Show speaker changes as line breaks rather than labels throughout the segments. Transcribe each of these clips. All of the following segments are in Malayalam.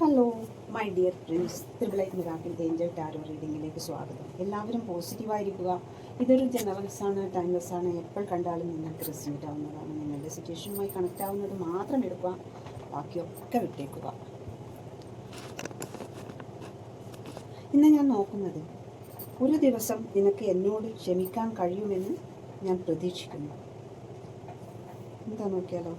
ഹലോ മൈ ഡിയർ ഫ്രണ്ട്സ് ത്രിബിളൈറ്റ് മിറാക്കിൾ ഏഞ്ചൽ ടാരോ റീഡിങ്ങിലേക്ക് സ്വാഗതം. എല്ലാവരും പോസിറ്റീവായിരിക്കുക ഇതൊരു ജനറൽസ് ആണ് ടൈംലെസ് ആണ്. എപ്പോൾ കണ്ടാലും നിങ്ങൾക്ക് റെസിനേറ്റ് ആവുന്നതാണ്. നിങ്ങളുടെ സിറ്റുവേഷനുമായി കണക്റ്റ് ആവുന്നത് മാത്രം എടുക്കുക. ബാക്കിയൊക്കെ വിട്ടേക്കുക. ഇന്ന് ഞാൻ നോക്കുന്നത് ഒരു ദിവസം നിനക്ക് എന്നോട് ക്ഷമിക്കാൻ കഴിയുമെന്ന് ഞാൻ പ്രതീക്ഷിക്കുന്നു. എന്താ നോക്കിയാലോ?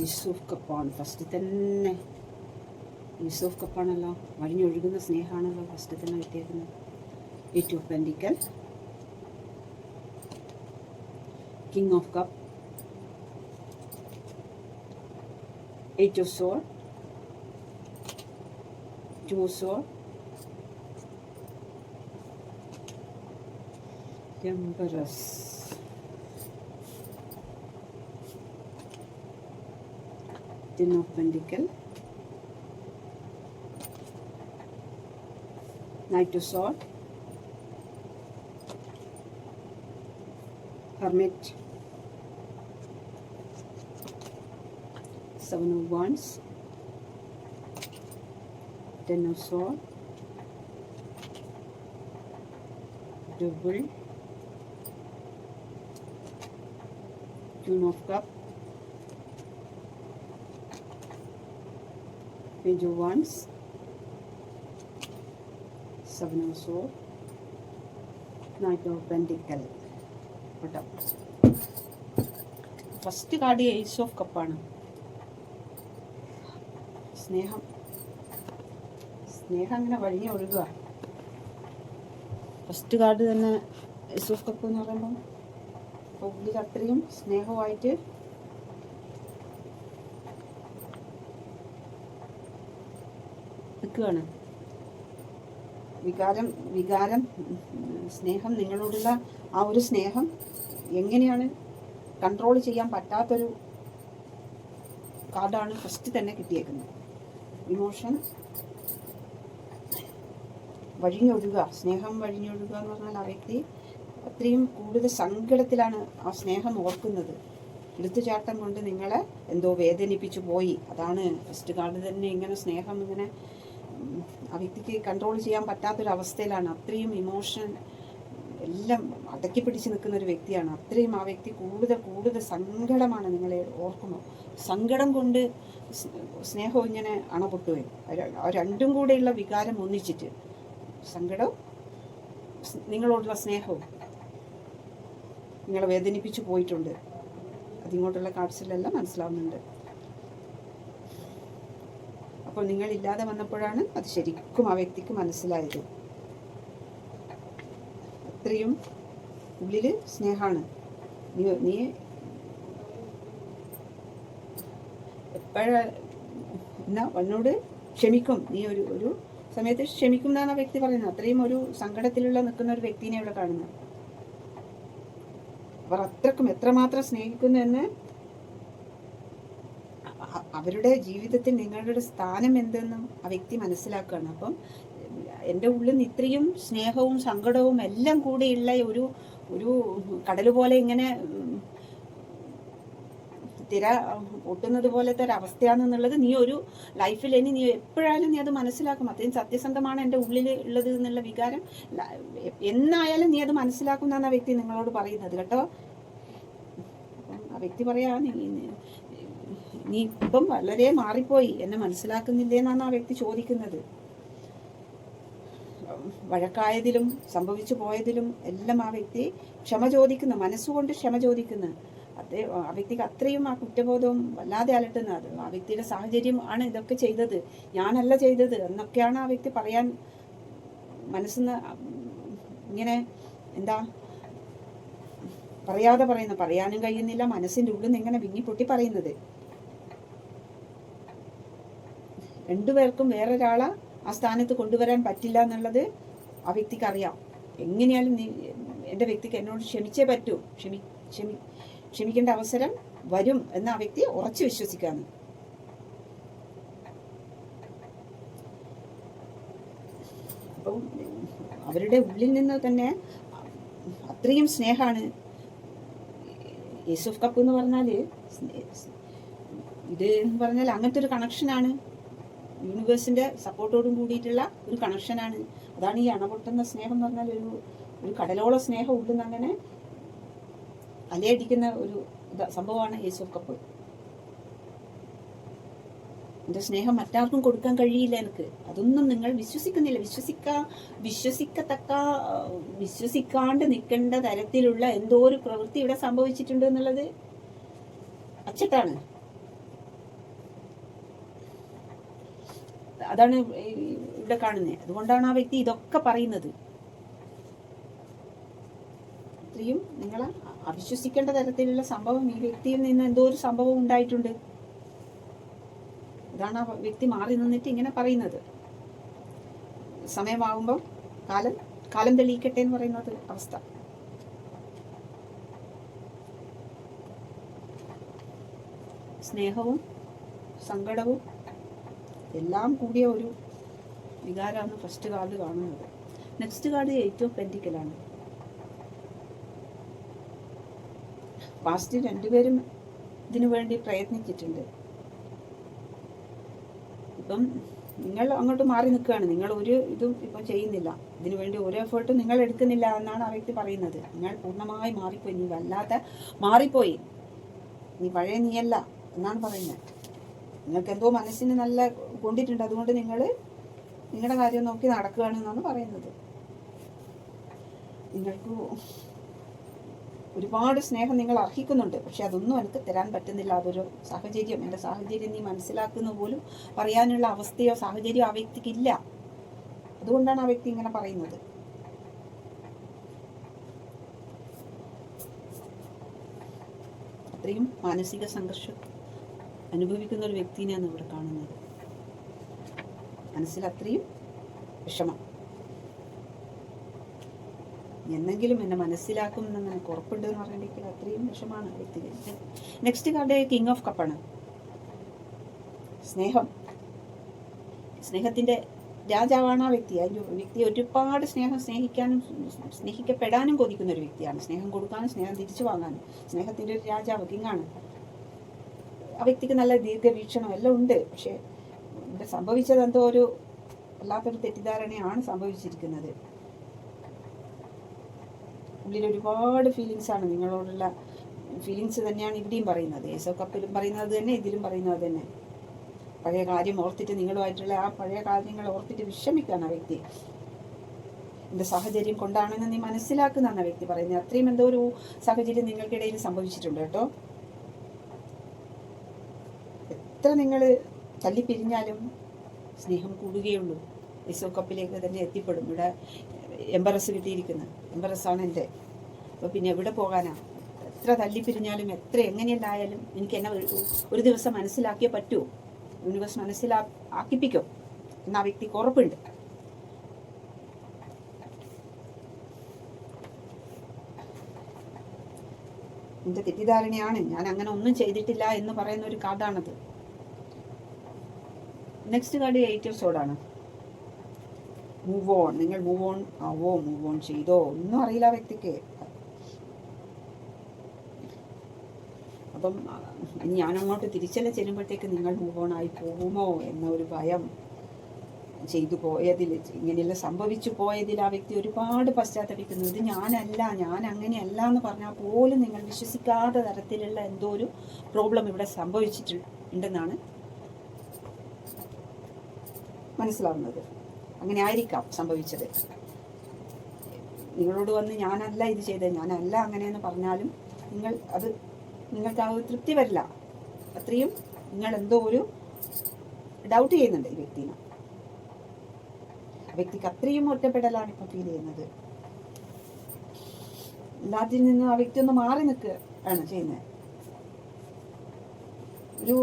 യൂസുഫ് കപ്പാണ് ഫസ്റ്റ് തന്നെ യൂസുഫ് കപ്പാണല്ലോ വഴിഞ്ഞൊഴുകുന്ന സ്നേഹമാണല്ലോ ഫസ്റ്റ് തന്നെ കിട്ടിയേക്കുന്നത്. Eight of pentacle king of cup eight of sword two of sword embarrass Ten of Pentacle, Sword, Hermit, Seven of Wands, Ten of Double, Queen of Cup, Page of Wands, Seven of Swords, Knight of Pentacle. കേട്ടോ ഫസ്റ്റ് കാർഡ് ഏസ് ഓഫ് കപ്പാണ് സ്നേഹം. സ്നേഹം അങ്ങനെ വഴിഞ്ഞ് ഒഴുകുക ഫസ്റ്റ് കാർഡ് തന്നെ ഏസ് ഓഫ് കപ്പ് എന്ന് പറയുമ്പോൾ ഉള്ളിൽ അത്രയും സ്നേഹമായിട്ട് നിൽക്കുകയാണ്. വികാരം വികാരം സ്നേഹം നിങ്ങളോടുള്ള ആ ഒരു സ്നേഹം എങ്ങനെയാണ് കൺട്രോൾ ചെയ്യാൻ പറ്റാത്തൊരു കാർഡാണ് ഫസ്റ്റ് തന്നെ കിട്ടിയേക്കുന്നത്. ഇമോഷൻ വഴിഞ്ഞൊഴുകുക സ്നേഹം വഴിഞ്ഞൊഴുകുക എന്ന് പറഞ്ഞാൽ ആ വ്യക്തി അത്രയും കൂടുതൽ സങ്കടത്തിലാണ് ആ സ്നേഹം ഓർക്കുന്നത്. എടുത്തുചാട്ടം കൊണ്ട് നിങ്ങളെ എന്തോ വേദനിപ്പിച്ചു പോയി. അതാണ് ഫസ്റ്റ് കാർഡ് തന്നെ ഇങ്ങനെ സ്നേഹം ഇങ്ങനെ ആ വ്യക്തിക്ക് കൺട്രോൾ ചെയ്യാൻ പറ്റാത്തൊരവസ്ഥയിലാണ്. അത്രയും ഇമോഷൻ എല്ലാം അടക്കി പിടിച്ച് നിൽക്കുന്ന ഒരു വ്യക്തിയാണ്. അത്രയും ആ വ്യക്തി കൂടുതൽ കൂടുതൽ സങ്കടമാണ് നിങ്ങളെ ഓർക്കുമ്പോൾ. സങ്കടം കൊണ്ട് സ്നേഹം ഇങ്ങനെ അണപൊട്ടുകയും രണ്ടും കൂടെയുള്ള വികാരം ഒന്നിച്ചിട്ട് സങ്കടവും നിങ്ങളോടുള്ള സ്നേഹവും നിങ്ങളെ വേദനിപ്പിച്ചു പോയിട്ടുണ്ട്. അതിങ്ങോട്ടുള്ള കാഴ്ചയിലെല്ലാം മനസ്സിലാവുന്നുണ്ട്. അപ്പോൾ നിങ്ങൾ ഇല്ലാതെ വന്നപ്പോഴാണ് അത് ശരിക്കും ആ വ്യക്തിക്ക് മനസ്സിലായത്. അത്രയും ഉള്ളിൽ സ്നേഹമാണ്. നീ നീ എപ്പോഴ എന്നാ എന്നോട് ക്ഷമിക്കും. നീ ഒരു ഒരു സമയത്ത് ക്ഷമിക്കും എന്നാണ് ആ വ്യക്തി പറയുന്നത്. അത്രയും ഒരു സങ്കടത്തിലുള്ള നിൽക്കുന്ന ഒരു വ്യക്തിനെ ഇവിടെ കാണുന്നത്. അവർ അത്രക്കും എത്രമാത്രം സ്നേഹിക്കുന്നു എന്ന് അവരുടെ ജീവിതത്തിൽ നിങ്ങളുടെ സ്ഥാനം എന്തെന്നും ആ വ്യക്തി മനസ്സിലാക്കുകയാണ്. അപ്പം എന്റെ ഉള്ളിൽ നിന്ന് ഇത്രയും സ്നേഹവും സങ്കടവും എല്ലാം കൂടെയുള്ള ഒരു ഒരു കടൽ പോലെ ഇങ്ങനെ തിര പൊട്ടുന്നത് പോലത്തെ ഒരു അവസ്ഥയാണെന്നുള്ളത് നീ ഒരു ലൈഫിൽ ഇനി നീ എപ്പോഴായാലും നീ അത് മനസ്സിലാക്കും. അത്രയും സത്യസന്ധമാണ് എന്റെ ഉള്ളിൽ ഉള്ളത് എന്നുള്ള വികാരം. എന്നായാലും നീ അത് മനസ്സിലാക്കും എന്നാണ് ആ വ്യക്തി നിങ്ങളോട് പറയുന്നത് കേട്ടോ. ആ വ്യക്തി പറയാ നീ- ഇപ്പം വളരെ മാറിപ്പോയി. എന്നെ മനസ്സിലാക്കുന്നില്ലേ എന്നാണ് ആ വ്യക്തി ചോദിക്കുന്നത്. വഴക്കായതിലും സംഭവിച്ചു പോയതിലും എല്ലാം ആ വ്യക്തി ക്ഷമ ചോദിക്കുന്നു മനസ്സുകൊണ്ട് ക്ഷമ ചോദിക്കുന്നു. അദ്ദേഹം ആ വ്യക്തിക്ക് അത്രയും ആ കുറ്റബോധവും വല്ലാതെ അലട്ടുന്നത്. അത് ആ വ്യക്തിയുടെ സാഹചര്യം ആണ് ഇതൊക്കെ ചെയ്തത്. ഞാനല്ല ചെയ്തത് എന്നൊക്കെയാണ് ആ വ്യക്തി പറയാൻ മനസ്സിന്ന് ഇങ്ങനെ എന്താ പറയാതെ പറയുന്നു പറയാനും കഴിയുന്നില്ല. മനസ്സിന്റെ ഉള്ളിൽ നിന്ന് ഇങ്ങനെ വിങ്ങിപ്പൊട്ടി പറയുന്നത്. രണ്ടുപേർക്കും വേറൊരാളെ ആ സ്ഥാനത്ത് കൊണ്ടുവരാൻ പറ്റില്ല എന്നുള്ളത് ആ വ്യക്തിക്ക് അറിയാം. എങ്ങനെയാലും നീ എന്റെ വ്യക്തിക്ക് എന്നോട് ക്ഷമിച്ചേ പറ്റൂ. ക്ഷമി ക്ഷമി ക്ഷമിക്കേണ്ട അവസരം വരും എന്ന് ആ വ്യക്തി ഉറച്ചു വിശ്വസിക്കാന്ന് അപ്പം അവരുടെ ഉള്ളിൽ നിന്ന് തന്നെ അത്രയും സ്നേഹമാണ്. യേസുഫ് കപ്പ് എന്ന് പറഞ്ഞാൽ ഇത് എന്ന് പറഞ്ഞാൽ അങ്ങനത്തെ ഒരു കണക്ഷനാണ് യൂണിവേഴ്സിന്റെ സപ്പോർട്ടോടും കൂടിയിട്ടുള്ള ഒരു കണക്ഷനാണ് അതാണ് ഈ അണപൊട്ടുന്ന സ്നേഹം എന്ന് പറഞ്ഞാൽ ഒരു ഒരു കടലോള സ്നേഹം ഉള്ളുന്ന അങ്ങനെ അലയടിക്കുന്ന ഒരു സംഭവമാണ് യേശു കപ്പ് എന്റെ സ്നേഹം മറ്റാർക്കും കൊടുക്കാൻ കഴിയില്ല എനിക്ക്. അതൊന്നും നിങ്ങൾ വിശ്വസിക്കുന്നില്ല. വിശ്വസിക്കാ വിശ്വസിക്കത്തക്ക വിശ്വസിക്കാണ്ട് നിൽക്കേണ്ട തരത്തിലുള്ള എന്തോ ഒരു പ്രവൃത്തി ഇവിടെ സംഭവിച്ചിട്ടുണ്ട് എന്നുള്ളത് അച്ചട്ടാണ്. അതാണ് ഇവിടെ കാണുന്നത് അതുകൊണ്ടാണ് ആ വ്യക്തി ഇതൊക്കെ പറയുന്നത്. ഇത്രയും നിങ്ങൾ അവിശ്വസിക്കേണ്ട തരത്തിലുള്ള സംഭവം ഈ വ്യക്തിയിൽ നിന്ന് എന്തോ ഒരു സംഭവം ഉണ്ടായിട്ടുണ്ട്. അതാണ് ആ വ്യക്തി മാറി നിന്നിട്ട് ഇങ്ങനെ പറയുന്നത്. സമയമാകുമ്പോൾ കാലം കാലം തെളിയിക്കട്ടെ എന്ന് പറയുന്നത് അവസ്ഥ. സ്നേഹവും സങ്കടവും എല്ലാം കൂടിയ ഒരു വികാരമാണ് ഫസ്റ്റ് കാർഡ് കാണുന്നത്. നെക്സ്റ്റ് കാർഡ് എയ്റ്റ് ഓഫ് പെന്റിക്കലാണ് പാസ്റ്റ് രണ്ടുപേരും ഇതിനു വേണ്ടി പ്രയത്നിച്ചിട്ടുണ്ട്. ഇപ്പം നിങ്ങൾ അങ്ങോട്ട് മാറി നിൽക്കുകയാണ്. നിങ്ങൾ ഒരു ഇതും ഇപ്പം ചെയ്യുന്നില്ല. ഇതിനു വേണ്ടി ഒരു എഫേർട്ടും നിങ്ങൾ എടുക്കുന്നില്ല എന്നാണ് ആ വ്യക്തി പറയുന്നത്. നിങ്ങൾ പൂർണമായി മാറിപ്പോയി. നീ വല്ലാത്ത മാറിപ്പോയി. നീ പഴയ നീയല്ല എന്നാണ് പറയുന്നത്. നിങ്ങൾക്ക് എന്തോ മനസ്സിന് നല്ല കൊണ്ടിട്ടുണ്ട് അതുകൊണ്ട് നിങ്ങൾ നിങ്ങളുടെ കാര്യം നോക്കി നടക്കുകയാണ് എന്നാണ് പറയുന്നത്. നിങ്ങൾക്ക് ഒരുപാട് സ്നേഹം നിങ്ങൾ അർഹിക്കുന്നുണ്ട്. പക്ഷെ അതൊന്നും എനിക്ക് തരാൻ പറ്റുന്നില്ല. അതൊരു സാഹചര്യം. എന്റെ സാഹചര്യം നീ മനസ്സിലാക്കുന്ന പോലും പറയാനുള്ള അവസ്ഥയോ സാഹചര്യമോ ആ വ്യക്തിക്ക് ഇല്ല. അതുകൊണ്ടാണ് ആ വ്യക്തി ഇങ്ങനെ പറയുന്നത്. അത്രയും മാനസിക സംഘർഷം അനുഭവിക്കുന്ന ഒരു വ്യക്തിനെയാണ് ഇവിടെ കാണുന്നത്. മനസ്സിൽ അത്രയും വിഷമം. എന്നെങ്കിലും എന്നെ മനസ്സിലാക്കും എന്ന് എനിക്ക് ഉറപ്പുണ്ട് എന്ന് പറയുന്നെങ്കിൽ അത്രയും വിഷമാണ് വ്യക്തി നെക്സ്റ്റ് കാർഡ് കിങ് ഓഫ് കപ്പാണ് സ്നേഹം. സ്നേഹത്തിന്റെ രാജാവാണ് ആ വ്യക്തി. ആ വ്യക്തി ഒരുപാട് സ്നേഹം സ്നേഹിക്കാനും സ്നേഹിക്കപ്പെടാനും കൊതിക്കുന്ന ഒരു വ്യക്തിയാണ്. സ്നേഹം കൊടുക്കാനും സ്നേഹം തിരിച്ചു വാങ്ങാനും. സ്നേഹത്തിന്റെ ഒരു രാജാവ് കിങ്ങാണ് ആ വ്യക്തിക്ക് നല്ല ദീർഘവീക്ഷണം എല്ലാം ഉണ്ട്. പക്ഷെ ഇവിടെ സംഭവിച്ചത് എന്തോ ഒരു വല്ലാത്തൊരു തെറ്റിദ്ധാരണയാണ് സംഭവിച്ചിരിക്കുന്നത്. ഉള്ളിൽ ഒരുപാട് ഫീലിങ്സ് ആണ്. നിങ്ങളോടുള്ള ഫീലിങ്സ് തന്നെയാണ് ഇവിടെയും പറയുന്നത്. യേശോ കപ്പിലും പറയുന്നത് തന്നെ ഇതിലും പറയുന്നത് തന്നെ. പഴയ കാര്യം ഓർത്തിട്ട് നിങ്ങളുമായിട്ടുള്ള ആ പഴയ കാര്യങ്ങൾ ഓർത്തിട്ട് വിഷമിക്കുകയാണ് ആ വ്യക്തി. എന്റെ സാഹചര്യം കൊണ്ടാണെന്ന് നീ മനസ്സിലാക്കുന്നതാണ് ആ വ്യക്തി പറയുന്നത്. അത്രയും എന്തോ ഒരു സാഹചര്യം നിങ്ങൾക്കിടയിൽ സംഭവിച്ചിട്ടുണ്ട് കേട്ടോ. എത്ര നിങ്ങൾ തല്ലിപ്പിരിഞ്ഞാലും സ്നേഹം കൂടുകയുള്ളൂ. ഐസോ കപ്പിലേക്ക് തന്നെ എത്തിപ്പെടും. ഇവിടെ എംബറസ് കിട്ടിയിരിക്കുന്നത് എംബറസ് ആണ് എന്റെ. അപ്പോൾ പിന്നെ എവിടെ പോകാനാണ് എത്ര തല്ലിപ്പിരിഞ്ഞാലും എത്ര എങ്ങനെയുണ്ടായാലും എനിക്ക് എന്നെ ഒരു- ദിവസം മനസ്സിലാക്കിയേ പറ്റുമോ യൂണിവേഴ്സ് മനസ്സിലാ ആക്കിപ്പിക്കും. എന്ന വ്യക്തിക്ക് ഉറപ്പുണ്ട്. എന്റെ തെറ്റിദ്ധാരണയാണ്. ഞാൻ അങ്ങനെ ഒന്നും ചെയ്തിട്ടില്ല എന്ന് പറയുന്ന ഒരു കാർഡാണത്. നെക്സ്റ്റ് കാർഡ് എയ്റ്റ് ഓഫ് സോഡാണ് മൂവ് ഓൺ നിങ്ങൾ മൂവ് ഓൺ ആവോ? മൂവ് ഓൺ ചെയ്തോ? ഒന്നും അറിയില്ല ആ വ്യക്തിക്ക്. അപ്പം ഞാനങ്ങോട്ട് തിരിച്ചല്ല ചെല്ലുമ്പോഴത്തേക്ക് നിങ്ങൾ മൂവ് ഓൺ ആയി പോകുമോ എന്ന ഒരു ഭയം ചെയ്തു പോയതിൽ ഇങ്ങനെയെല്ലാം സംഭവിച്ചു പോയതിൽ ആ വ്യക്തി ഒരുപാട് പശ്ചാത്തപിക്കുന്നു. ഇത് ഞാനല്ല ഞാൻ അങ്ങനെയല്ല എന്ന് പറഞ്ഞാൽ പോലും നിങ്ങൾ വിശ്വസിക്കാത്ത തരത്തിലുള്ള എന്തോ ഒരു പ്രോബ്ലം ഇവിടെ സംഭവിച്ചിട്ടുണ്ടെന്നാണ് മനസ്സിലാവുന്നത്. അങ്ങനെ ആയിരിക്കാം സംഭവിച്ചത്. നിങ്ങളോട് വന്ന് ഞാനല്ല ഇത് ചെയ്തത് ഞാനല്ല അങ്ങനെയെന്ന് പറഞ്ഞാലും നിങ്ങൾ അത് നിങ്ങൾക്ക് ആ ഒരു തൃപ്തി വരില്ല. അത്രയും നിങ്ങൾ എന്തോ ഒരു ഡൗട്ട് ചെയ്യുന്നുണ്ട് ഈ വ്യക്തിനെ. വ്യക്തിക്ക് അത്രയും ഒറ്റപ്പെടലാണ് ഇപ്പം ഫീൽ ചെയ്യുന്നത്. എല്ലാത്തിൽ നിന്നും ആ വ്യക്തി ഒന്ന് മാറി നിൽക്കുക ആണ് ചെയ്യുന്നത്. ഒരു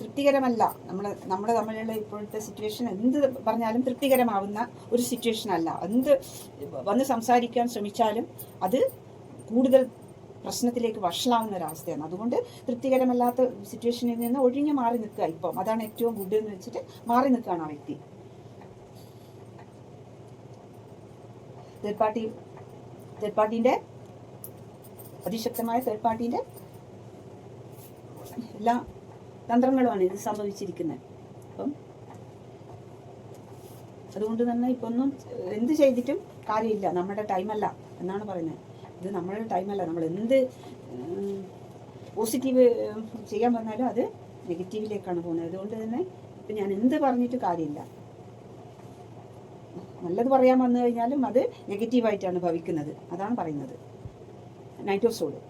തൃപ്തികരമല്ല. നമ്മൾ നമ്മൾ തമ്മിലുള്ള ഇപ്പോഴത്തെ സിറ്റുവേഷൻ എന്ത് പറഞ്ഞാലും തൃപ്തികരമാവുന്ന ഒരു സിറ്റുവേഷൻ അല്ല. എന്ത് വന്ന് സംസാരിക്കാൻ ശ്രമിച്ചാലും അത് കൂടുതൽ പ്രശ്നത്തിലേക്ക് വഷളാവുന്ന ഒരവസ്ഥയാണ് അതുകൊണ്ട് തൃപ്തികരമല്ലാത്ത സിറ്റുവേഷനിൽ നിന്ന് ഒഴിഞ്ഞു മാറി നിൽക്കുക ഇപ്പം. അതാണ് ഏറ്റവും ഗുഡ് എന്ന് വെച്ചിട്ട് മാറി നിൽക്കുകയാണ് ആ വ്യക്തി. തേർഡ് പാർട്ടി തേർഡ് അതിശക്തമായ തേർഡ് പാർട്ടീന്റെ എല്ലാ തന്ത്രങ്ങളുമാണ് ഇത് സംഭവിച്ചിരിക്കുന്നത്. അപ്പം അതുകൊണ്ട് തന്നെ ഇപ്പൊ ഒന്നും എന്ത് ചെയ്തിട്ടും കാര്യമില്ല. നമ്മുടെ ടൈമല്ല എന്നാണ് പറയുന്നത്. ഇത് നമ്മളുടെ ടൈമല്ല നമ്മൾ എന്ത് പോസിറ്റീവ് ചെയ്യാൻ വന്നാലും അത് നെഗറ്റീവിലേക്കാണ് പോകുന്നത്. അതുകൊണ്ട് തന്നെ ഇപ്പം ഞാൻ എന്ത് പറഞ്ഞിട്ട് കാര്യമില്ല. നല്ലത് പറയാൻ വന്നു കഴിഞ്ഞാലും അത് നെഗറ്റീവായിട്ടാണ് ഭവിക്കുന്നത്. അതാണ് പറയുന്നത്. നൈറ്റ് ഓഫ് സോഡ്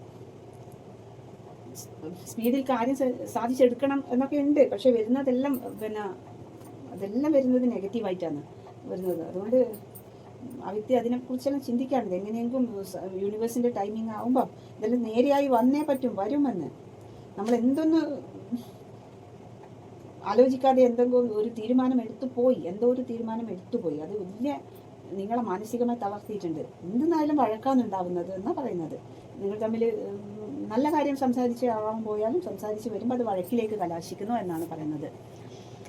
സ്പീഡിൽ കാര്യം സാധിച്ചെടുക്കണം എന്നൊക്കെ ഉണ്ട്. പക്ഷെ വരുന്നതെല്ലാം പിന്നെ അതെല്ലാം വരുന്നത് നെഗറ്റീവായിട്ടാണ് വരുന്നത്. അതുകൊണ്ട് ആ വ്യക്തി അതിനെക്കുറിച്ചെല്ലാം ചിന്തിക്കാണ്ട് എങ്ങനെയെങ്കിലും യൂണിവേഴ്സിന്റെ ടൈമിംഗ് ആകുമ്പോൾ ഇതെല്ലാം നേരെയായി വന്നേ പറ്റും വരുമെന്ന്. നമ്മൾ എന്തൊന്ന് ആലോചിക്കാതെ എന്തെങ്കിലും ഒരു തീരുമാനം എടുത്തു പോയി എന്തോ ഒരു തീരുമാനം എടുത്തു പോയി. അത് വലിയ നിങ്ങളെ മാനസികമായി തളർത്തിയിട്ടുണ്ട്. എന്തെന്നായാലും വഴക്കാന്നുണ്ടാവുന്നത് എന്നാണ് പറയുന്നത്. നിങ്ങൾ തമ്മിൽ നല്ല കാര്യം സംസാരിച്ച് ആവാൻ പോയാലും സംസാരിച്ച് വരുമ്പോൾ അത് വഴക്കിലേക്ക് കലാശിക്കുന്നു എന്നാണ് പറയുന്നത്.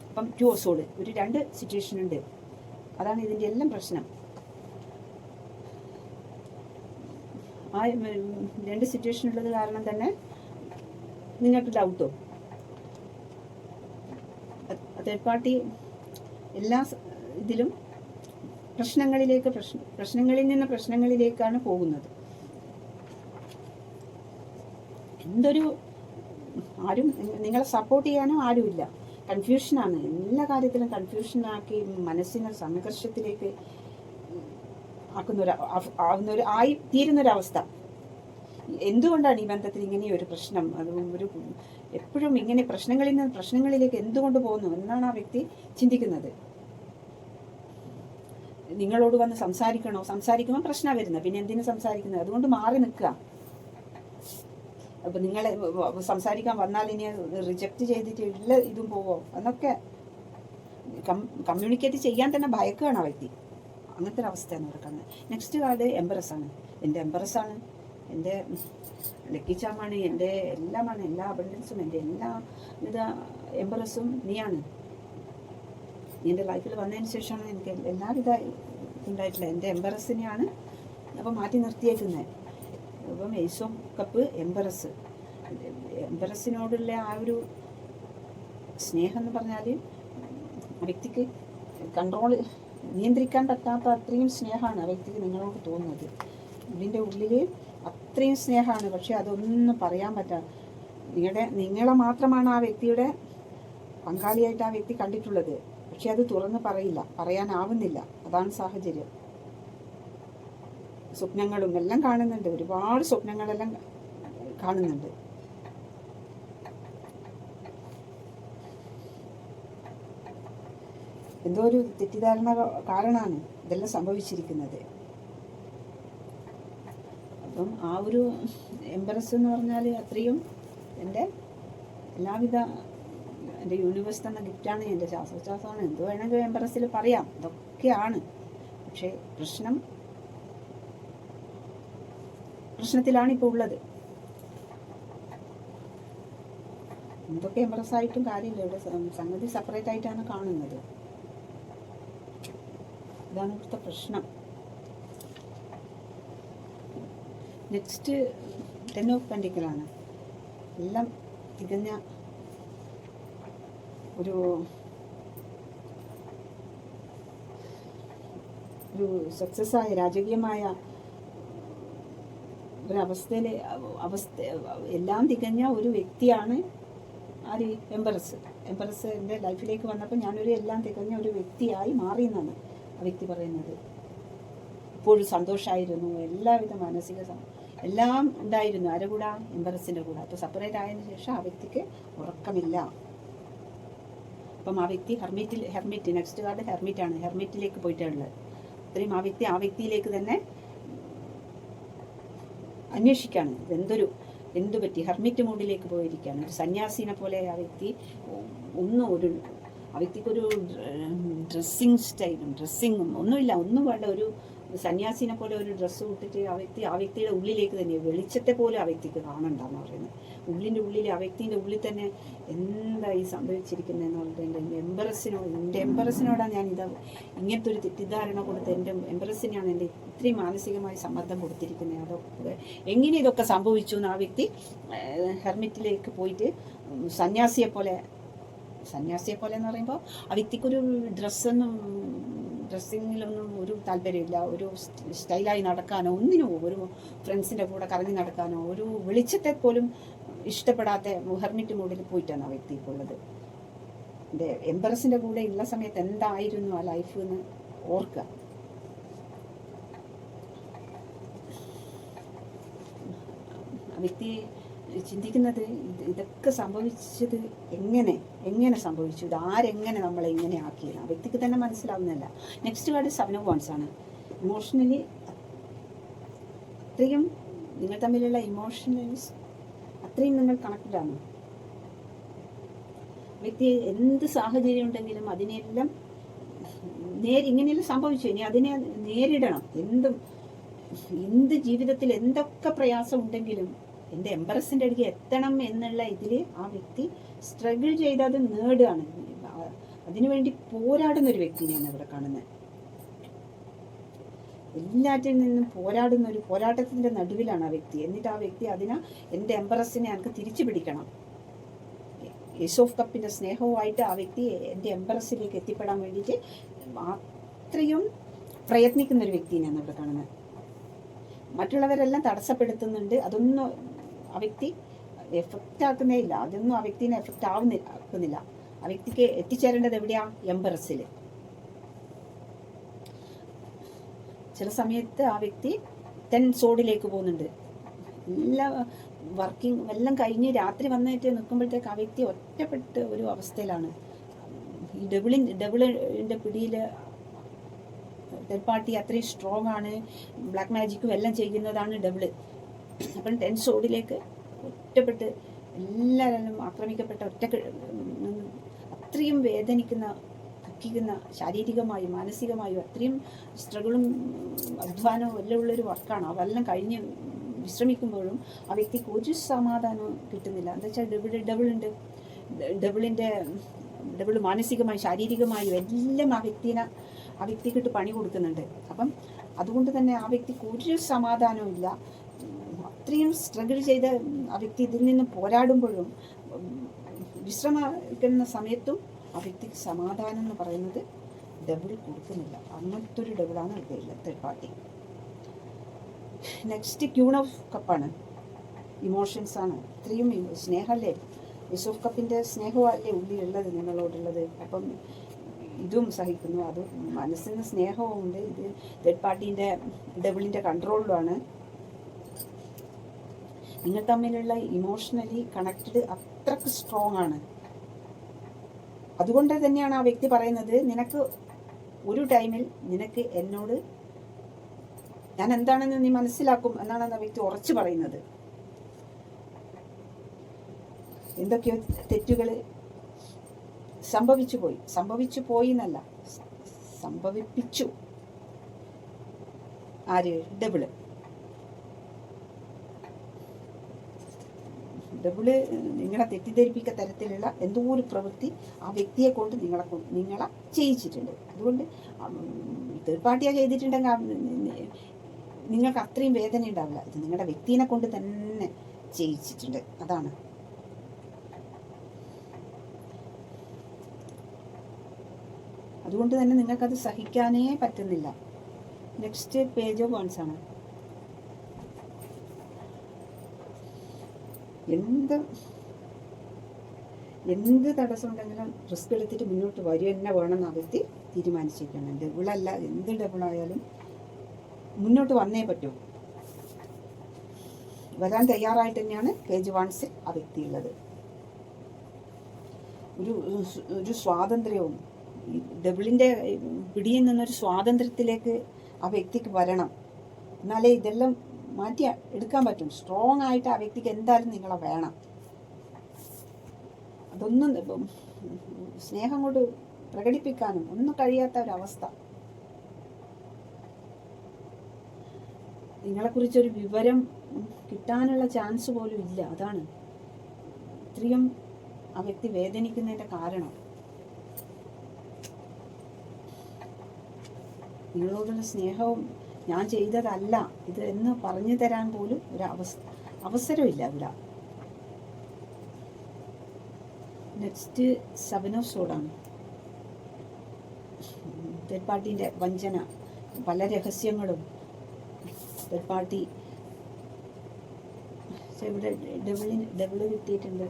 അപ്പം ടു ഓസോഡ് ഒരു രണ്ട് സിറ്റുവേഷൻ ഉണ്ട്. അതാണ് ഇതിന്റെ എല്ലാം പ്രശ്നം. ആ രണ്ട് സിറ്റുവേഷൻ ഉള്ളത് കാരണം തന്നെ നിങ്ങൾക്ക് ഡൗട്ടോ തേർഡ് പാർട്ടി എല്ലാ ഇതിലും പ്രശ്നങ്ങളിലേക്ക് പ്രശ്ന പ്രശ്നങ്ങളിൽ നിന്ന് പ്രശ്നങ്ങളിലേക്കാണ് പോകുന്നത്. എന്തൊരു ആരും നിങ്ങളെ സപ്പോർട്ട് ചെയ്യാനും ആരുമില്ല. കൺഫ്യൂഷനാണ് എല്ലാ കാര്യത്തിലും കൺഫ്യൂഷനാക്കി മനസ്സിനെ സംഘർഷത്തിലേക്ക് ആക്കുന്നൊരു ഒരു ആയി തീരുന്നൊരവസ്ഥ. എന്തുകൊണ്ടാണ് ഈ ബന്ധത്തിൽ ഇങ്ങനെ ഒരു പ്രശ്നം? അത് ഒരു എപ്പോഴും ഇങ്ങനെ പ്രശ്നങ്ങളിൽ നിന്ന് പ്രശ്നങ്ങളിലേക്ക് എന്തുകൊണ്ട് പോകുന്നു എന്നാണ് ആ വ്യക്തി ചിന്തിക്കുന്നത്. നിങ്ങളോട് വന്ന് സംസാരിക്കണോ? സംസാരിക്കുമ്പോൾ പ്രശ്നമാണ് വരുന്നത്. പിന്നെ എന്തിനു സംസാരിക്കുന്നത്? അതുകൊണ്ട് മാറി നിൽക്കുക. അപ്പൊ വ- സംസാരിക്കാൻ വന്നാൽ ഇനി റിജക്ട് ചെയ്തിട്ട് ഇല്ല ഇതും പോവോ? എന്നൊക്കെ കമ്മ്യൂണിക്കേറ്റ് ചെയ്യാൻ തന്നെ ഭയക്കുകയാണ് ആ വ്യക്തി. അങ്ങനത്തെ ഒരു അവസ്ഥയാണ് നടക്കുന്നത്. നെക്സ്റ്റ് കാർഡ് എംബറസ് ആണ്. എന്റെ എംബറസ് ആണ്. എന്റെ ലക്കിച്ചാമാണ് എന്റെ എല്ലാമാണ്. എല്ലാ അബണ്ടൻസും എന്റെ എല്ലാ വിധ എംബറസും നീയാണ്. നീ എന്റെ ലൈഫിൽ വന്നതിന് ശേഷമാണ് എനിക്ക് എല്ലാവിധ ഉണ്ടായിട്ടില്ല എന്റെ എംബറസിനെയാണ് അപ്പോൾ മാറ്റി നിർത്തിയേക്കുന്നത് അപ്പം ഏസോ കപ്പ് എംബറസ്. എംബറസിനോടുള്ള ആ ഒരു സ്നേഹം എന്ന് പറഞ്ഞാൽ വ്യക്തിക്ക് കൺട്രോൾ നിയന്ത്രിക്കാൻ പറ്റാത്ത അത്രയും സ്നേഹമാണ് ആ വ്യക്തിക്ക് നിങ്ങളോട് തോന്നുന്നത്. ഇതിന്റെ ഉള്ളിൽ അത്രയും സ്നേഹമാണ്. പക്ഷെ അതൊന്നും പറയാൻ പറ്റാ. നിങ്ങളുടെ നിങ്ങളെ മാത്രമാണ് ആ വ്യക്തിയുടെ പങ്കാളിയായിട്ട് ആ വ്യക്തി കണ്ടിട്ടുള്ളത്. പക്ഷെ അത് തുറന്ന് പറയില്ല. പറയാനാവുന്നില്ല. അതാണ് സാഹചര്യം. സ്വപ്നങ്ങളും എല്ലാം കാണുന്നുണ്ട്. ഒരുപാട് സ്വപ്നങ്ങളെല്ലാം കാണുന്നുണ്ട്. എന്തോ ഒരു തെറ്റിദ്ധാരണ കാരണമാണ് ഇതെല്ലാം സംഭവിച്ചിരിക്കുന്നത്. അപ്പം ആ ഒരു എംബറസ് എന്ന് പറഞ്ഞാൽ അത്രയും എന്റെ എല്ലാവിധ എന്റെ യൂണിവേഴ്സ് തന്ന ഗിഫ്റ്റാണ് എന്റെ ശ്വാസോച്ഛ്വാസമാണ് എന്ത് വേണമെങ്കിൽ എംബറസിൽ പറയാം. ഇതൊക്കെയാണ്. പക്ഷേ പ്രശ്നം പ്രശ്നത്തിലാണ് ഇപ്പോൾ ഉള്ളത്. എന്തൊക്കെ എംബ്രസ് ആയിട്ടും കാര്യമില്ല. ഇവിടെ സംഗതി സെപ്പറേറ്റ് ആയിട്ടാണ് കാണുന്നത്. ഇതാണ് ഇവിടുത്തെ പ്രശ്നം. നെക്സ്റ്റ് ടെൻ ഓഫ് പെൻഡിക്കലാണ് എല്ലാം തികഞ്ഞ ഒരു ഒരു ആയ രാജകീയമായ ഒരവസ്ഥയിൽ അവസ്ഥ എല്ലാം തികഞ്ഞ ഒരു വ്യക്തിയാണ് ആര്? എംബറസ്. എംബറസ് എന്റെ ലൈഫിലേക്ക് വന്നപ്പോൾ ഞാനൊരു എല്ലാം തികഞ്ഞ ഒരു വ്യക്തിയായി മാറി എന്നാണ് ആ വ്യക്തി പറയുന്നത്. ഇപ്പോഴും സന്തോഷമായിരുന്നു എല്ലാവിധ മാനസിക എല്ലാം ഉണ്ടായിരുന്നു. ആരുടെ കൂടെ? എംബറസിന്റെ കൂടെ. അപ്പോൾ സെപ്പറേറ്റ് ആയതിനു ശേഷം ആ വ്യക്തിക്ക് ഉറക്കമില്ല. അപ്പം ആ വ്യക്തി ഹെർമിറ്റിൽ ഹെർമിറ്റ് നെക്സ്റ്റ് കാർഡ് ഹെർമിറ്റാണ്. ഹെർമിറ്റിലേക്ക് പോയിട്ടുള്ളത് അത്രയും ആ വ്യക്തി ആ വ്യക്തിയിലേക്ക് തന്നെ അന്വേഷിക്കാണ്. ഇതെന്തൊരു എന്തു പറ്റി? ഹെർമിറ്റ് മൂഡിലേക്ക് പോയിരിക്കുകയാണ്. ഒരു സന്യാസിനെ പോലെ ആ വ്യക്തി ഒന്നും ഒരു ആ വ്യക്തിക്കൊരു ഡ്രസ്സിങ് സ്റ്റൈലും ഡ്രസ്സിങ്ങും ഒന്നുമില്ല. ഒന്നും വേണ്ട ഒരു സന്യാസിനെ പോലെ ഒരു ഡ്രസ്സ് ഇട്ടിട്ട് ആ വ്യക്തി ആ വ്യക്തിയുടെ ഉള്ളിലേക്ക് തന്നെ വെളിച്ചത്തെ പോലെ ആ വ്യക്തിക്ക് കാണണ്ടെന്ന് പറയുന്നത്. ഉള്ളിന്റെ ഉള്ളിൽ ആ വ്യക്തിന്റെ ഉള്ളിൽ തന്നെ എന്താ എന്തായി സംഭവിച്ചിരിക്കുന്നതെന്ന് പറഞ്ഞിട്ട് എന്റെ എംബറസിനോട് എന്റെ എംബറസിനോടാണ് ഞാൻ ഇത് ഇങ്ങനത്തെ ഒരു തെറ്റിദ്ധാരണ കൊടുത്ത് എന്റെ എംബറസിനാണ് എന്റെ ഇത്രയും മാനസികമായി സമ്മർദ്ദം കൊടുത്തിരിക്കുന്നത്. അതൊക്കെ എങ്ങനെ ഇതൊക്കെ സംഭവിച്ചു എന്ന് ആ വ്യക്തി ഹെർമിറ്റിലേക്ക് പോയിട്ട് സന്യാസിയെ പോലെ സന്യാസിയെ പോലെ എന്ന് പറയുമ്പോൾ ആ വ്യക്തിക്കൊരു ഡ്രസ്സൊന്നും ഡ്രസ്സിങ്ങിലൊന്നും ഒരു താല്പര്യമില്ല. ഒരു സ്റ്റൈലായി നടക്കാനോ ഒന്നിനോ ഒരു ഫ്രണ്ട്സിന്റെ കൂടെ കറങ്ങി നടക്കാനോ ഒരു വെളിച്ചത്തെ പോലും ഇഷ്ടപ്പെടാത്ത ഹെർമിറ്റ് മൂഡിൽ പോയിട്ടാണ് ആ വ്യക്തി എംബറസിന്റെ കൂടെ ഉള്ള സമയത്ത് എന്തായിരുന്നു ആ ലൈഫ് എന്ന് ഓർക്കുക ആ വ്യക്തി ചിന്തിക്കുന്നത് ഇത് ഇതൊക്കെ സംഭവിച്ചത് എങ്ങനെ? എങ്ങനെ സംഭവിച്ചു? ഇത് ആരെങ്ങനെ നമ്മളെ ഇങ്ങനെ ആക്കിയത്? ആ വ്യക്തിക്ക് തന്നെ മനസ്സിലാവുന്നില്ല next card seven of wands ആണ്. ഇമോഷണലി അത്രയും നിങ്ങൾ തമ്മിലുള്ള ഇമോഷണൽസ് അത്രയും നിങ്ങൾ കണക്റ്റഡാണ് വ്യക്തി എന്ത് സാഹചര്യം ഉണ്ടെങ്കിലും അതിനെല്ലാം നേരി ഇങ്ങനെയെല്ലാം സംഭവിച്ചു. ഇനി അതിനെ നേരിടണം. എന്തും എന്ത് ജീവിതത്തിൽ എന്തൊക്കെ പ്രയാസം ഉണ്ടെങ്കിലും എന്റെ എംബറസിന്റെ അടുക്ക് എത്തണം എന്നുള്ള ഇതിൽ ആ വ്യക്തി സ്ട്രഗിൾ ചെയ്ത് അത് നേടുകയാണ്. അതിനുവേണ്ടി പോരാടുന്ന ഒരു വ്യക്തിനെയാണ് ഇവിടെ കാണുന്നത്. എല്ലാറ്റിൽ നിന്നും പോരാടുന്ന ഒരു പോരാട്ടത്തിന്റെ നടുവിലാണ് ആ വ്യക്തി. എന്നിട്ട് ആ വ്യക്തി അതിനെ എന്റെ എംബറസിനെ എനിക്ക് തിരിച്ചു പിടിക്കണം. യേശോഫ് കപ്പിന്റെ സ്നേഹവുമായിട്ട് ആ വ്യക്തി എന്റെ എംബറസിലേക്ക് എത്തിപ്പെടാൻ വേണ്ടിയിട്ട് അത്രയും പ്രയത്നിക്കുന്ന ഒരു വ്യക്തിയാണ് ഇവിടെ കാണുന്നത്. മറ്റുള്ളവരെല്ലാം തടസ്സപ്പെടുത്തുന്നുണ്ട്. അതൊന്നും ആ വ്യക്തി എഫക്റ്റ് ആക്കുന്നേ ഇല്ല അതൊന്നും ആ വ്യക്തിനെ എഫക്റ്റ് ആവുന്നില്ല ആക്കുന്നില്ല. ആ വ്യക്തിക്ക് എത്തിച്ചേരേണ്ടത് എവിടെയാ? എംബറസിൽ ചില സമയത്ത് ആ വ്യക്തി തെൻ സോഡിലേക്ക് പോകുന്നുണ്ട്. എല്ലാ വർക്കിംഗ് എല്ലാം കഴിഞ്ഞ് രാത്രി വന്നിട്ട് നിൽക്കുമ്പോഴത്തേക്ക് ആ വ്യക്തി ഒറ്റപ്പെട്ട് ഒരു അവസ്ഥയിലാണ്. ഈ ഡബിളിൻ ഡബിളിന്റെ പിടിയിൽ തേർഡ് പാർട്ടി അത്രയും സ്ട്രോങ് ആണ്. ബ്ലാക്ക് മാജിക്കും എല്ലാം ചെയ്യുന്നതാണ് ഡബിൾ അപ്പം ടെൻ സോഡിലേക്ക് ഒറ്റപ്പെട്ട് എല്ലാവരും ആക്രമിക്കപ്പെട്ട ഒറ്റ അത്രയും വേദനിക്കുന്ന ദുഃഖിക്കുന്ന ശാരീരികമായും മാനസികമായും അത്രയും സ്ട്രഗിളും അധ്വാനവും എല്ലാം ഉള്ളൊരു വർക്കാണ് അതെല്ലാം കഴിഞ്ഞ് വിശ്രമിക്കുമ്പോഴും ആ വ്യക്തിക്ക് ഒരു സമാധാനവും കിട്ടുന്നില്ല. എന്താ വെച്ചാൽ ഡബിൾ ഉണ്ട് ഡബിളിന്റെ ഡബിൾ മാനസികമായും ശാരീരികമായും എല്ലാം ആ വ്യക്തിനെ ആ വ്യക്തിക്കിട്ട് പണി കൊടുക്കുന്നുണ്ട്. അപ്പം അതുകൊണ്ട് തന്നെ ആ വ്യക്തിക്ക് ഒരു സമാധാനവും ഇല്ല. അത്രയും സ്ട്രഗിൾ ചെയ്ത് ആ വ്യക്തി ഇതിൽ നിന്ന് പോരാടുമ്പോഴും വിശ്രമിക്കുന്ന സമയത്തും ആ വ്യക്തിക്ക് സമാധാനം എന്ന് പറയുന്നത് ഡബിൾ കൊടുക്കുന്നില്ല. അങ്ങനത്തെ ഒരു ഡബിളാണ് ഇവിടെ third party next queen of കപ്പാണ് ഇമോഷൻസ് ആണ്. ഇത്രയും സ്നേഹമല്ലേ യെസ് ഓഫ് കപ്പിന്റെ സ്നേഹമല്ലേ ഉള്ളിലുള്ളത് നിങ്ങളോടുള്ളത്? അപ്പം ഇതും സഹിക്കുന്നു. അത് മനസ്സിന് സ്നേഹവും ഉണ്ട് ഇത് തേർഡ് പാർട്ടീന്റെ ഡബിളിന്റെ കൺട്രോളിലുമാണ് നിങ്ങൾ തമ്മിലുള്ള ഇമോഷണലി കണക്റ്റഡ് അത്രയ്ക്ക് സ്ട്രോങ് ആണ്. അതുകൊണ്ട് തന്നെയാണ് ആ വ്യക്തി പറയുന്നത് നിനക്ക് ഒരു ടൈമിൽ നിനക്ക് എന്നോട് ഞാൻ എന്താണെന്ന് നീ മനസ്സിലാക്കും എന്നാണ് ആ വ്യക്തി ഉറച്ചു പറയുന്നത്. എന്തൊക്കെയോ തെറ്റുകൾ സംഭവിച്ചു പോയി. സംഭവിച്ചു പോയി എന്നല്ല സംഭവിപ്പിച്ചു. ആര്? ഡബിൾ. ഡബിൾ നിങ്ങളെ തെറ്റിദ്ധരിപ്പിക്ക തരത്തിലുള്ള എന്തോ ഒരു പ്രവൃത്തി ആ വ്യക്തിയെ കൊണ്ട് നിങ്ങളെ നിങ്ങളെ ചെയ്യിച്ചിട്ടുണ്ട്. അതുകൊണ്ട് തേർഡ് പാർട്ടിയാ ചെയ്തിട്ടുണ്ടെങ്കിൽ നിങ്ങൾക്ക് അത്രയും വേദന ഉണ്ടാവില്ല. ഇത് നിങ്ങളുടെ വ്യക്തിനെ കൊണ്ട് തന്നെ ചെയ്യിച്ചിട്ടുണ്ട്. അതാണ്. അതുകൊണ്ട് തന്നെ നിങ്ങൾക്കത് സഹിക്കാനേ പറ്റുന്നില്ല. നെക്സ്റ്റ് പേജ് ഓഫ് വൺസ് ആണ്. എന്ത് എന്ത് തടസ്സം ഉണ്ടെങ്കിലും റിസ്ക് എടുത്തിട്ട് മുന്നോട്ട് വരിക തന്നെ വേണമെന്ന് വ്യക്തി തീരുമാനിച്ചിരിക്കണം ഡബിളല്ല എന്ത് ഡബിളായാലും മുന്നോട്ട് വന്നേ പറ്റൂ. വരാൻ തയ്യാറായിട്ട് തന്നെയാണ് പേജ് വൺസിൽ ആ വ്യക്തിയുള്ളത് ഒരു ഒരു സ്വാതന്ത്ര്യവും ഡബിളിന്റെ പിടിയിൽ നിന്നൊരു സ്വാതന്ത്ര്യത്തിലേക്ക് ആ വ്യക്തിക്ക് വരണം. എന്നാലേ ഇതെല്ലാം മാറ്റി എടുക്കാൻ പറ്റും. സ്ട്രോങ് ആയിട്ട് ആ വ്യക്തിക്ക് എന്തായാലും നിങ്ങളെ വേണം. അതൊന്നും സ്നേഹം കൊണ്ട് പ്രകടിപ്പിക്കാനും ഒന്നും കഴിയാത്ത ഒരവസ്ഥ. നിങ്ങളെക്കുറിച്ചൊരു വിവരം കിട്ടാനുള്ള ചാൻസ് പോലും ഇല്ല. അതാണ് ഇത്രയും ആ വ്യക്തി വേദനിക്കുന്നതിന്റെ കാരണം. നിങ്ങളോടുള്ള സ്നേഹവും ഞാൻ ചെയ്തതല്ല. ഇത് എന്ന് പറഞ്ഞു തരാൻ പോലും ഒരു അവസ അവസരമില്ല ഇവിടെ നെക്സ്റ്റ് സെവൻ ഓഫ് സോഡാണ് തേർഡ് പാർട്ടീന്റെ വഞ്ചന പല രഹസ്യങ്ങളും. തേർഡ് പാർട്ടി ഇവിടെ ഡബിളിന് ഡബിൾ കിട്ടിയിട്ടുണ്ട്.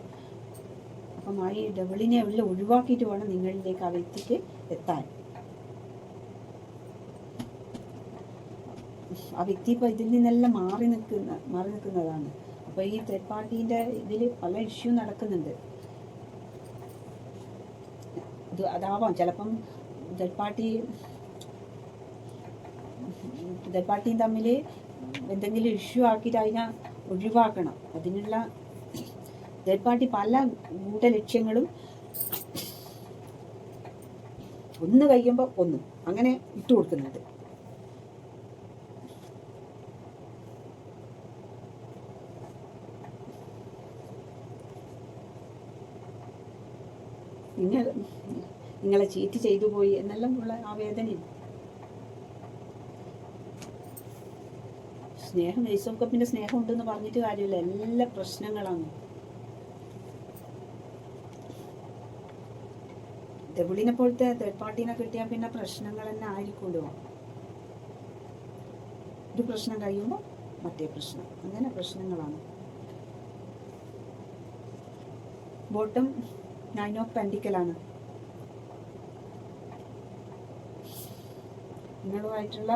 അപ്പം ആ ഈ ഡബിളിനെ ഉള്ളിൽ ഒഴിവാക്കിയിട്ട് വേണം നിങ്ങളിലേക്ക് ആ വ്യക്തിക്ക് എത്താൻ. ആ വ്യക്തി ഇപ്പോൾ ഇതിൽ നിന്നെല്ലാം മാറി നിൽക്കുന്ന മാറി നിൽക്കുന്നതാണ്. അപ്പോൾ ഈ തേർഡ് പാർട്ടീന്റെ ഇതിൽ പല ഇഷ്യൂ നടക്കുന്നുണ്ട്. ഇത് അതാവാം. ചിലപ്പം തേർഡ് പാർട്ടി തേർഡ് പാർട്ടിയും തമ്മിൽ എന്തെങ്കിലും ഇഷ്യൂ ആക്കിയിട്ട് അതിനെ ഒഴിവാക്കണം. അതിനുള്ള തേർഡ് പാർട്ടി പല ഗൂഢലക്ഷ്യങ്ങളും ഒന്ന് കഴിയുമ്പോൾ ഒന്ന്. അങ്ങനെ ഇട്ട് കൊടുക്കുന്നുണ്ട്. നിങ്ങൾ നിങ്ങളെ ചീറ്റ് ചെയ്തു പോയി എന്നെല്ലാം ഉള്ള ആ വേദനയും. സ്നേഹം യേശുവും പിന്നെ സ്നേഹം ഉണ്ടെന്ന് പറഞ്ഞിട്ട് കാര്യമില്ല. എല്ലാ പ്രശ്നങ്ങളാണ്. ഡബിളിനെ പോലത്തെ തേർഡ് പാർട്ടീനെ കിട്ടിയാൽ പിന്നെ പ്രശ്നങ്ങൾ തന്നെ ആയിരിക്കുമല്ലോ. ഒരു പ്രശ്നം കഴിയുമ്പോൾ മറ്റേ പ്രശ്നം. അങ്ങനെ പ്രശ്നങ്ങളാണ്. ബോട്ടം നയൻ ഓഫ് പെൻഡിക്കലാണ് നിങ്ങളുമായിട്ടുള്ള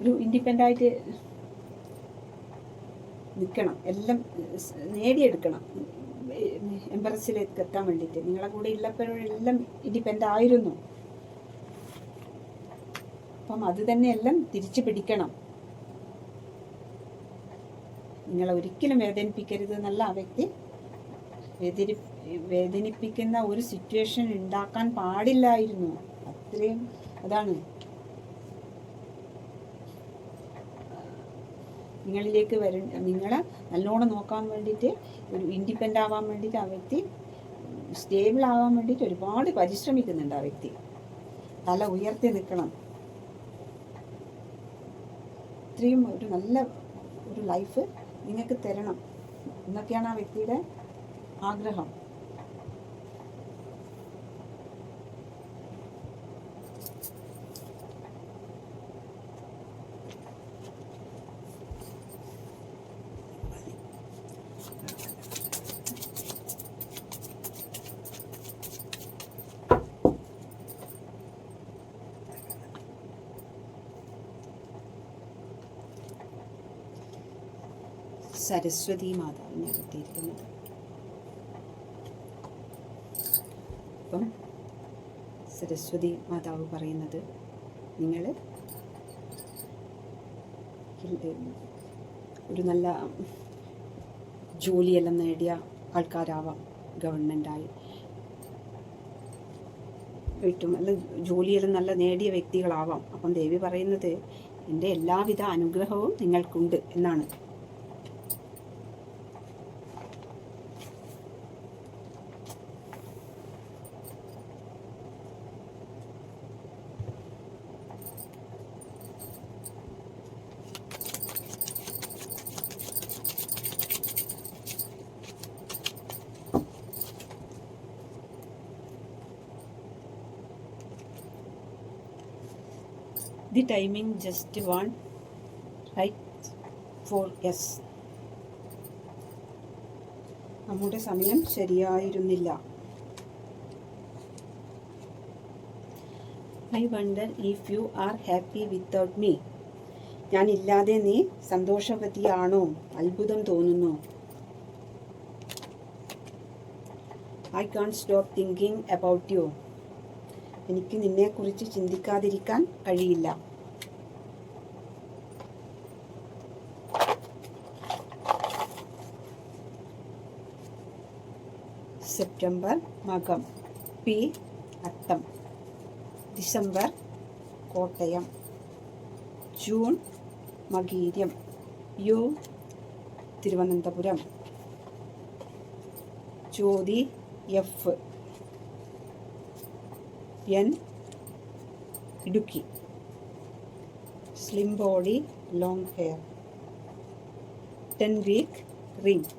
ഒരു ഇൻഡിപെൻഡ് ആയിട്ട് നിൽക്കണം. എല്ലാം നേടിയെടുക്കണം. എംബറസിലേക്ക് എത്താൻ വേണ്ടിയിട്ട്. നിങ്ങളെ കൂടെ ഉള്ളപ്പോഴെല്ലാം ഇൻഡിപെൻഡ് ആയിരുന്നു. അപ്പം അത് തന്നെ എല്ലാം തിരിച്ചു പിടിക്കണം. നിങ്ങളെ ഒരിക്കലും വേദനിപ്പിക്കരുത് എന്നല്ല ആ വ്യക്തി വേദനി വേദനിപ്പിക്കുന്ന ഒരു സിറ്റുവേഷൻ ഉണ്ടാക്കാൻ പാടില്ലായിരുന്നു. അത്രയും അതാണ്. നിങ്ങളിലേക്ക് വര നിങ്ങളെ നല്ലോണം നോക്കാൻ വേണ്ടിയിട്ട് ഒരു ഇൻഡിപെൻഡ് ആവാൻ വേണ്ടിയിട്ട് ആ വ്യക്തി സ്റ്റേബിൾ ആവാൻ വേണ്ടിയിട്ട് ഒരുപാട് പരിശ്രമിക്കുന്നുണ്ട് ആ വ്യക്തി. തല ഉയർത്തി നിൽക്കണം. ഇത്രയും ഒരു നല്ല ഒരു ലൈഫ് നിങ്ങൾക്ക് തരണം. എന്നൊക്കെയാണ് ആ വ്യക്തിയുടെ ആഗ്രഹം. സരസ്വതി മാതാവിനെ എത്തിയിരിക്കുന്നത് അപ്പം സരസ്വതി മാതാവ് പറയുന്നത് നിങ്ങൾ ഒരു നല്ല ജോലിയെല്ലാം നേടിയ ആൾക്കാരാവാം ഗവൺമെന്റായി. കിട്ടും അല്ല ജോലിയെല്ലാം നല്ല നേടിയ വ്യക്തികളാവാം. അപ്പം ദേവി പറയുന്നത് എന്റെ എല്ലാവിധ അനുഗ്രഹവും നിങ്ങൾക്കുണ്ട് എന്നാണ്. The timing just one. Right. For yes. നമ്മുടെ സമയം ശരിയായിരുന്നില്ല. I wonder if you are happy without me ഞാനില്ലാതെ നീ സന്തോഷവതിയാണോ? അത്ഭുതം തോന്നുന്നു. I can't stop thinking about you എനിക്ക് നിന്നെക്കുറിച്ച് ചിന്തിക്കാതിരിക്കാൻ കഴിയില്ല. സെപ്റ്റംബർ മകം. P. Atham. December Kottayam. June മകീര്യം. U. Thiruvananthapuram. Jyothi F. N Idukki slim body long hair ten week ring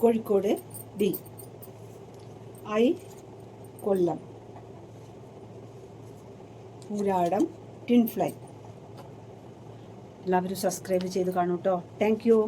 Kozhikode D I Kollam Pooradam ടിൻഫ്ലൈ എല്ലാവരും സബ്സ്ക്രൈബ് ചെയ്ത് കാണൂ കേട്ടോ താങ്ക് യു